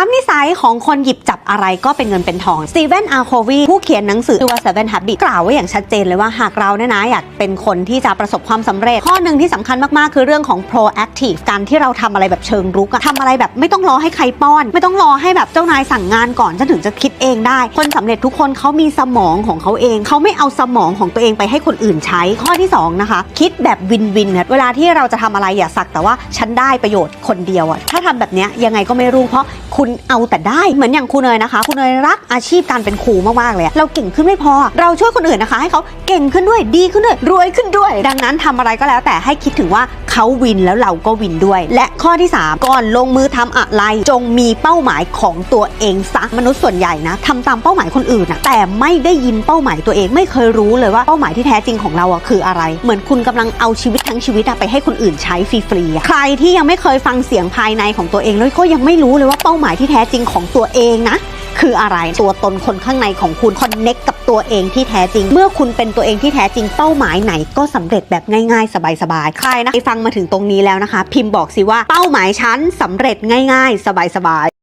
3 นิสัยของคนหยิบจับอะไรก็เป็นเงินเป็นทองสตีเวนอาร์โควีผู้เขียนหนังสือชื่อว่า Seven Habits กล่าวไว้อย่างชัดเจนเลยว่าหากเราเนี่ยนะอยากเป็นคนที่จะประสบความสำเร็จ ข้อหนึ่งที่สำคัญมาก ๆ คือเรื่องของ proactive การที่เราทำอะไรแบบเชิงรุกอะทำอะไรแบบไม่ต้องรอให้ใครป้อน ไม่ต้องรอให้แบบเจ้านายสั่งงานก่อนฉันถึงจะคิด เองได้ คนสำเร็จทุกคนเขามีสมองของเขาเอง เขาไม่เอาสมองของตัวเองไปให้คนอื่นใช้ ข้อที่สองนะคะ คิดแบบวินวินเวลาที่เราจะทำอะไรอย่าสักแต่ว่าฉันได้ประโยชน์คนเดียวอะถ้าทำแบบเนี้ยยังไงก็ไม่รุ่งเพราะคุณเอาแต่ได้เหมือนอย่างคุณเนยนะคะ คุณเนยรักอาชีพการเป็นครูมากๆเลย เราเก่งขึ้นไม่พอ เราช่วยคนอื่นนะคะ ให้เขาเก่งขึ้นด้วยดีขึ้นด้วยรวยขึ้นด้วย ดังนั้นทำอะไรก็แล้วแต่ให้คิดถึงว่าเขาวินแล้วเราก็วินด้วย และข้อที่ 3 ก่อนลงมือทำอะไร จงมีเป้าหมายของตัวเองซะมนุษย์ส่วนใหญ่นะทำตามเป้าหมายคนอื่นนะแต่ไม่ได้ยินเป้าหมายตัวเองไม่เคยรู้เลยว่าเป้าหมายที่แท้จริงของเราอะคืออะไร เหมือนคุณกำลังเอาชีวิตทั้งชีวิตอะไปให้คนอื่นใช้ฟรีๆใครที่ยังไม่เคยฟังเสียงภายในของตัวเองแล้วก็ยังไม่รู้เลยว่าเป้าหมายที่แท้จริงของตัวเองนะ คืออะไรตัวตนคนข้างในของคุณคอนเน็กกับตัวเองที่แท้จริง เมื่อคุณเป็นตัวเองที่แท้จริงเป้าหมายไหนก็สำเร็จแบบง่ายๆ สบายๆใครนะไปฟังมาถึงตรงนี้แล้วนะคะ พิมพ์บอกสิว่าเป้าหมายฉันสำเร็จง่าย ๆ สบายๆ